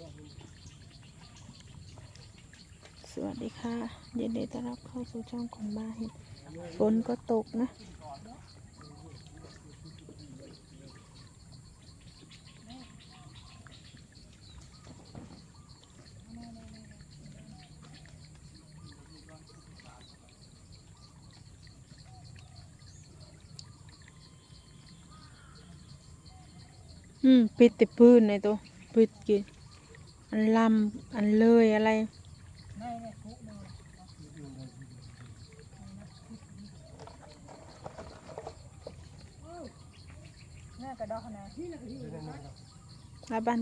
สวัสดีค่ะยินดีต้อนรับเข้าสู่ช่องของบ้านฝนก็ตกนะ อืมปิดแต่พื้นในตัวปิดกิน อันลำอันเลยอะไรแม่กระดอกนะลาบัน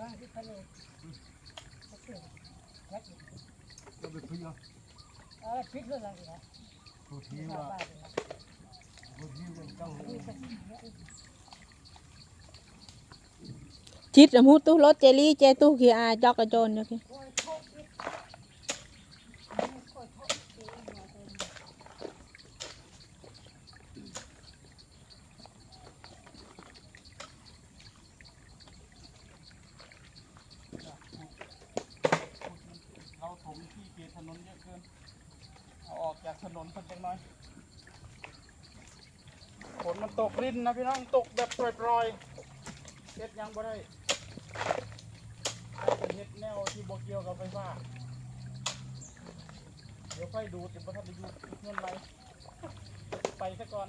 ว่าที่ทะเลก็ไปคุยเอาเออพริกเรื่องอะไรนะผู้ที่ชาวว่าบ้านนะผู้ที่เป็นต้องจิตอะมูตู้รถเจลี่เจตู้ขี่อาจอกกระโจนอยู่กี่เขาถมที่เกถนนเยอะเกินเอาออกจากถนนสักเล็กน้อยฝนมันตกรินนะพี่น้องตกแบบปล่อยๆเฮ็ดยังบ่ได้ได้เฮ็ดแนวที่บ่เกี่ยวกับไฟฟ้าเดี๋ยวไฟดูดจะบ่ทันได้อยู่เงินไหลไปซะก่อน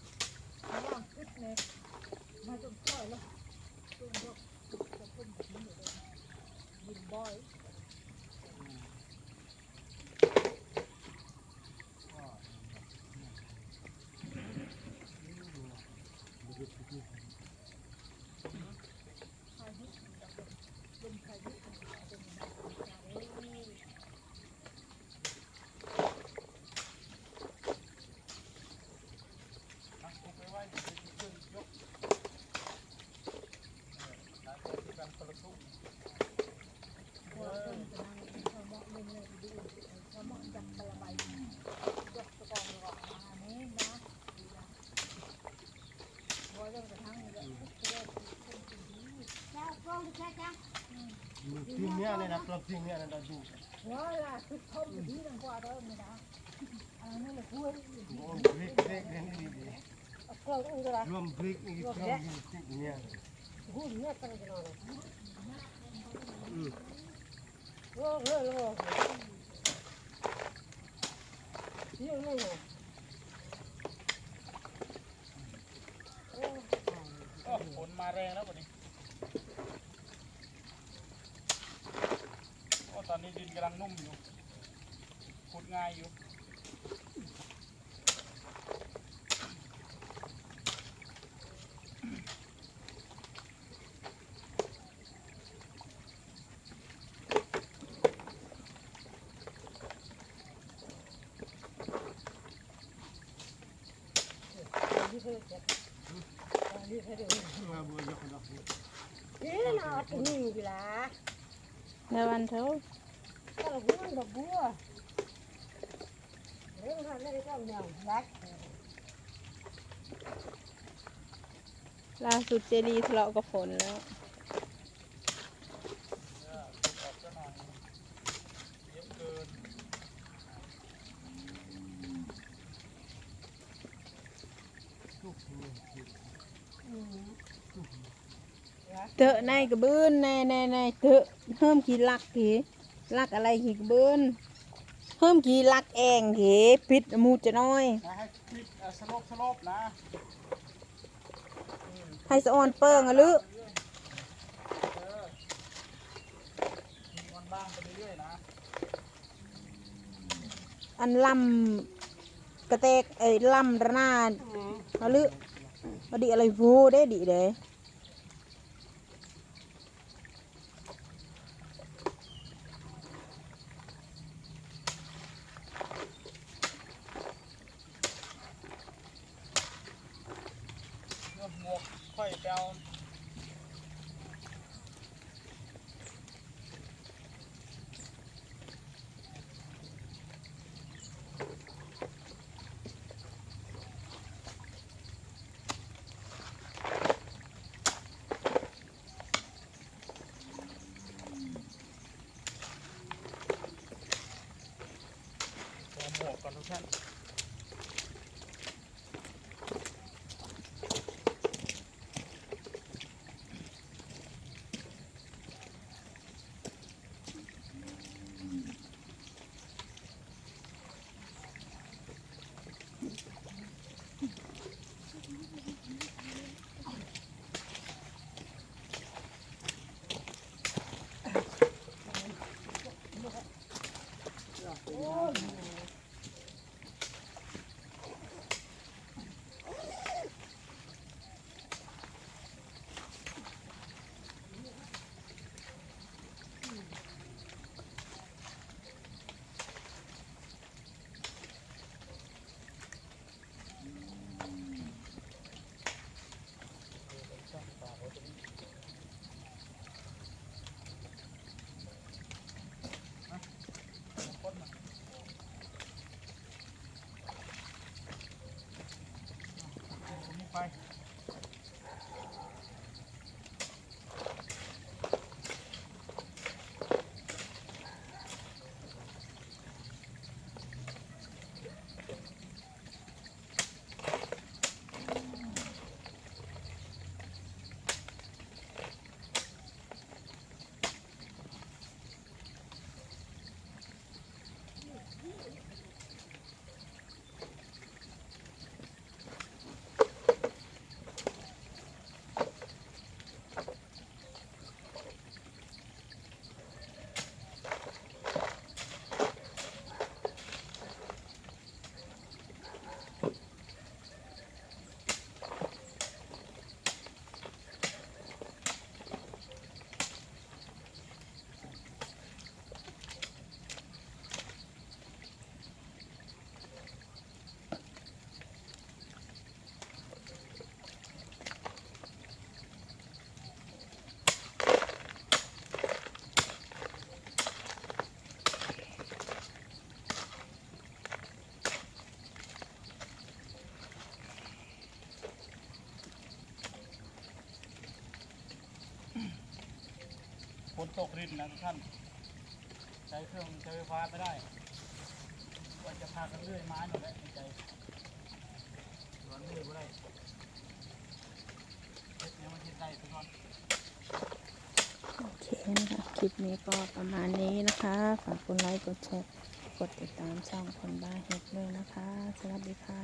มาจนปล่อยแล้วจนยกจะพุ่มแบบนี้เลยยินบ่อย อะเอาไปไว้เดี๋ยวจะขึ้นยกเออหลายคนคือกันคนละทุ่ม พอเพิ่งจะนั่งพอเหมาะเล่นเลยดูพอเหมาะจับกระบายยกตะกองออกมานี้นะพอเรื่องกระทั่งเลยเรื่องคนจริงแล้วก็ใช่จ้ะ ทีมเนี้ยเลยนะกลับทีมเนี้ยนะเราดูว่าล่ะคือทมดีดังกว่าเดิมนะอันนี้เลยคุยรวมบริกเล็กนี่ดีเกิดอะไรกันรวมบริกนี่ก็ทีมเนี้ยหูเนี่ยตั้งกันเลยอืมโอ้โหโอ้โหเยอะเลยโอ้ฝนมาแรงแล้ววันนี้โอ้ตอนนี้ดิน กำลังนุ่มอยู่ขุดง่ายอยู่นี่คือเจ็บนี่คือเดี๋ยวมาบัวยกดอกนี่นะในวันเท่า ถ้าเราบัวเราบัวเรื่องนั้นได้ก็แนวรักล่าสุดเจลี่ทะเลาะกับฝนแล้วเออะในกระบือนในในในเถอะเพิ่มกี่ลักกี่ ลักอะไรกี่กระเบือนเพิ่มกี่ลักเองกี่ปิดมูจะน้อย นะให้คลิปเอ่อสโลปสโลปนะอืมให้สะออนเปิงอะลึมีวันบ้างไปเรื่อยๆนะอันลำกระเตกเอ้ยลำระนาดอะลึมาดิอะไรฟูได้ดิเด้ เรื่องหมวกค่อยไปเอา ตัว ห ตกรินนะทุกท่านใช้เครื่องใช้ไฟฟ้าไม่ได้ว่าจะพากันเรื่อยไม้หน่อยแหละในใจร้อนเรื่อยก็ได้เนี่ยมันเฮ็ดได้ทุกท่านโอเคนะคะ คลิปนี้ก็ประมาณนี้นะคะ ฝากกดไลค์ กดแชร์ กดติดตามช่องคนบ้าเฮ็ดด้วยนะคะ สวัสดีค่ะ